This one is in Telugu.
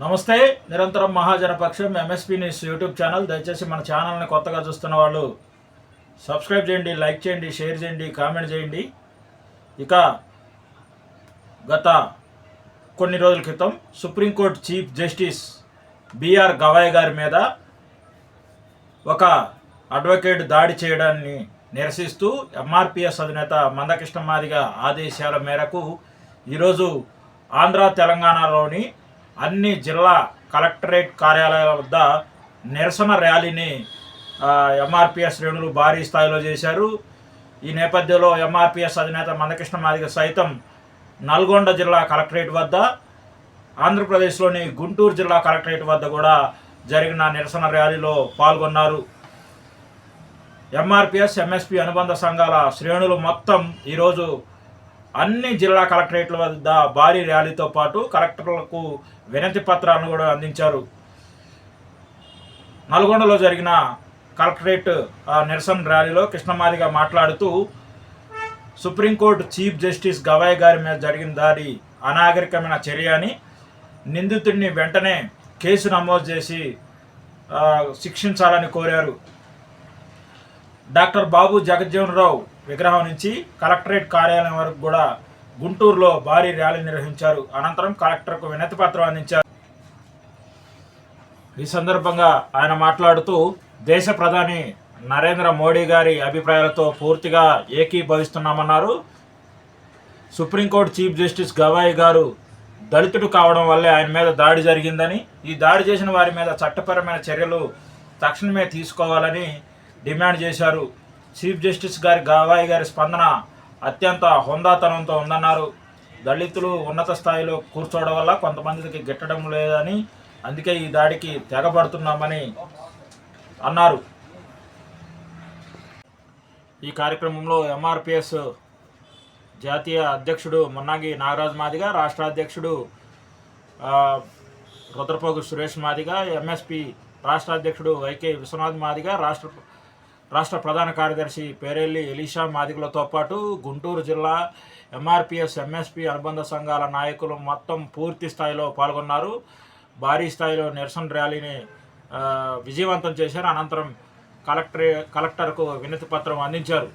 నమస్తే నిరంతరం మహాజనపక్షం ఎంఎస్పీ న్యూస్ యూట్యూబ్ ఛానల్ దయచేసి మన ఛానల్ని కొత్తగా చూస్తున్న వాళ్ళు సబ్స్క్రైబ్ చేయండి లైక్ చేయండి షేర్ చేయండి కామెంట్ చేయండి. ఇక గత కొన్ని రోజుల క్రితం supreme court chief justice BR Gavai గారి మీద ఒక అడ్వకేట్ దాడి చేయడాన్ని నిరసిస్తూ ఎంఆర్పిఎస్ అధినేత మందకృష్ణ మాదిగ ఆదేశాల మేరకు ఈరోజు ఆంధ్ర తెలంగాణలోని అన్ని జిల్లా కలెక్టరేట్ కార్యాలయాల వద్ద నిరసన ర్యాలీని ఎంఆర్పిఎస్ శ్రేణులు భారీ స్థాయిలో చేశారు. ఈ నేపథ్యంలో ఎంఆర్పిఎస్ అధినేత మందకృష్ణ మాదిగ సైతం నల్గొండ జిల్లా కలెక్టరేట్ వద్ద ఆంధ్రప్రదేశ్లోని గుంటూరు జిల్లా కలెక్టరేట్ వద్ద కూడా జరిగిన నిరసన ర్యాలీలో పాల్గొన్నారు. ఎంఆర్పిఎస్ ఎంఎస్పి అనుబంధ సంఘాల శ్రేణులు మొత్తం ఈరోజు అన్ని జిల్లా కలెక్టరేట్ల వద్ద భారీ ర్యాలీతో పాటు కలెక్టర్లకు వినతి పత్రాలను కూడా అందించారు. నల్గొండలో జరిగిన కలెక్టరేట్ నిరసన ర్యాలీలో కృష్ణమాదిగా మాట్లాడుతూ సుప్రీంకోర్టు చీఫ్ జస్టిస్ గవాయ్ గారి మీద జరిగిన దాడి అనాగరికమైన చర్య అని నిందితుడిని వెంటనే కేసు నమోదు చేసి శిక్షించాలని కోరారు. డాక్టర్ బాబు జగజ్జీవన్ రావు విగ్రహం నుంచి కలెక్టరేట్ కార్యాలయం వరకు కూడా గుంటూరులో భారీ ర్యాలీ నిర్వహించారు. అనంతరం కలెక్టర్కు వినతి పత్రం అందించారు. ఈ సందర్భంగా ఆయన మాట్లాడుతూ దేశ ప్రధాని నరేంద్ర మోడీ గారి అభిప్రాయాలతో పూర్తిగా ఏకీభవిస్తున్నామన్నారు. Supreme court chief justice Gavai గారు దళితుడు కావడం వల్లే ఆయన మీద దాడి జరిగిందని ఈ దాడి చేసిన వారి మీద చట్టపరమైన చర్యలు తక్షణమే తీసుకోవాలని డిమాండ్ చేశారు. చీఫ్ జస్టిస్ గారి గవాయి గారి స్పందన అత్యంత హుందాతనంతో ఉందన్నారు. దళితులు ఉన్నత స్థాయిలో కూర్చోవడం వల్ల కొంతమందికి గిట్టడం లేదని అందుకే ఈ దాడికి తెగబడుతున్నామని అన్నారు. ఈ కార్యక్రమంలో ఎంఆర్పిఎస్ జాతీయ అధ్యక్షుడు మున్నాగి నాగరాజ్ మాదిగ రాష్ట్ర అధ్యక్షుడు రుద్రపోగు సురేష్ మాదిగ ఎంఎస్పి రాష్ట్ర అధ్యక్షుడు వైకే విశ్వనాథ్ మాదిగ రాష్ట్ర రాష్ట్ర ప్రధాన కార్యదర్శి పేరెల్లి ఎలీషా మాదిగలతో పాటు గుంటూరు జిల్లా ఎంఆర్పిఎస్ ఎంఎస్పి అనుబంధ సంఘాల నాయకులు మొత్తం పూర్తి స్థాయిలో పాల్గొన్నారు. భారీ స్థాయిలో నిరసన ర్యాలీని విజయవంతం చేశారు. అనంతరం కలెక్టర్ కలెక్టర్కు వినతి పత్రం అందించారు.